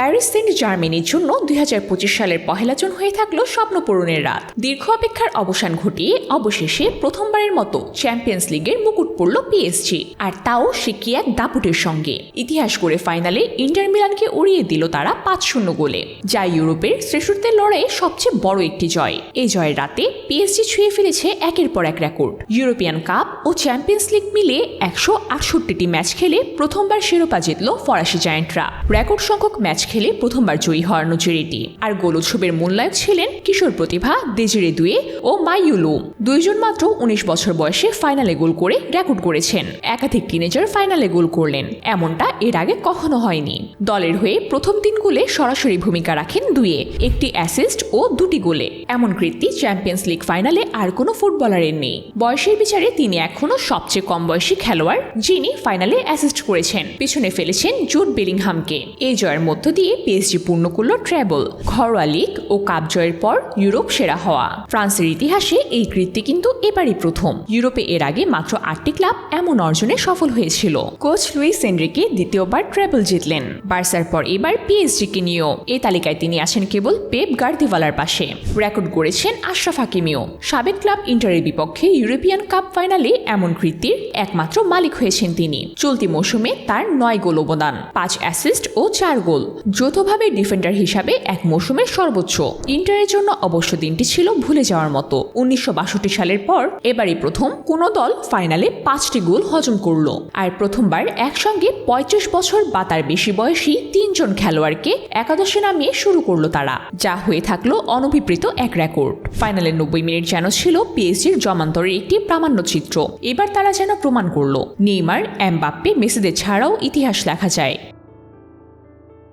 Paris Saint জার্মানির জন্য দুই হাজার পঁচিশ সালের পহেলা জুন হয়ে থাকল স্বপ্নপূরণের রাত। দীর্ঘ অপেক্ষার অবসান ঘটিয়ে অবশেষে প্রথমবারের মতো চ্যাম্পিয়ন্স লিগের মুকুট পড়ল পিএসজি। আর তাও সে কি এক দাপুটের সঙ্গে। ইতিহাস করে ফাইনালে ইন্টার মিলানকে উড়িয়ে দিল তারা পাঁচ শূন্য গোলে, যা ইউরোপের শ্রেষ্ঠত্বের লড়াইয়ে সবচেয়ে বড় একটি জয়। এই জয়ের রাতে পিএসজি ছুঁয়ে ফেলেছে একের পর এক রেকর্ড। ইউরোপিয়ান কাপ ও চ্যাম্পিয়ন্স লিগ মিলে একশো আটষট্টিটি ম্যাচ খেলে প্রথমবার শিরোপা জিতল ফরাসি জায়ান্টরা। রেকর্ড সংখ্যক ম্যাচ খেলে প্রথমবার জয়ী হওয়ার নজির আর গোল উৎসবের মূল্যায়ক ছিলেন কিশোর প্রতিভা, দেজিরে দুয়ে ও মাইয়ুলু দুইজন মাত্র উনিশ বছর বয়সে ফাইনালে গোল করে রেকর্ড করেছেন। একাধিক টিনেজার ফাইনালে গোল করলেন। এমনটা এর আগে কখনো হয়নি। দলের হয়ে প্রথম তিন গোলে সরাসরি ভূমিকা রাখেন দুয়ে। একটি অ্যাসিস্ট ও দুটি গোলে। এমন কীর্তি চ্যাম্পিয়ন্স লিগ ফাইনালে আর কোনো ফুটবলারের নেই। বয়সের বিচারে তিনি এখনও সবচেয়ে কম বয়সী খেলোয়াড় যিনি ফাইনালে অ্যাসিস্ট করেছেন। পিছনে ফেলেছেন জুট বেলিংহামকে। এই জয়ের মধ্য দিয়ে পিএসজি পূর্ণ করল ট্র্যাবল ঘরোয়া লিগ ও কাপ জয়ের পর ইউরোপ সেরা হওয়া। ফ্রান্সের ইতিহাসে এই কৃত্তি কিন্তু এবারই প্রথম। ইউরোপে এর আগে মাত্র আটটি ক্লাব এমন অর্জনে সফল হয়েছিল। কোচ লুইস এনরিকে দ্বিতীয়বার ট্র্যাবল জিতলেন। বার্সার পর এবার পিএসজিকে নিয়েও। এই তালিকায় তিনি আছেন কেবল পেপ গার্দিওয়ালার পাশে। রেকর্ড করেছেন আশরাফ হাকিমিও। সাবেক ক্লাব ইন্টারের বিপক্ষে ইউরোপিয়ান কাপ ফাইনালে এমন কৃতির একমাত্র মালিক হয়েছেন তিনি। চলতি মৌসুমে তার নয় গোল অবদান, পাঁচ অ্যাসিস্ট ও চার গোল। যৌথভাবে ডিফেন্ডার হিসাবে এক মৌসুমের সর্বোচ্চ। ইন্টারের জন্য অবশ্য দিনটি ছিল ভুলে যাওয়ার মতো। উনিশশো বাষট্টি সালের পর এবারই প্রথম কোনো দল ফাইনালে পাঁচটি গোল হজম করল। আর প্রথমবার একসঙ্গে পঁয়ত্রিশ বছর বা তার বেশি বয়সী তিনজন খেলোয়াড়কে একাদশে নামিয়ে শুরু করল তারা। যা হয়ে থাকল অনভিপ্রেত এক রেকর্ড। ফাইনালের নব্বই মিনিট যেন ছিল পিএসজির জমান্তরের একটি প্রামাণ্য চিত্র। এবার তারা যেন প্রমাণ করল, নেইমার, এমবাপ্পে, মেসিদের ছাড়াও ইতিহাস লেখা যায়।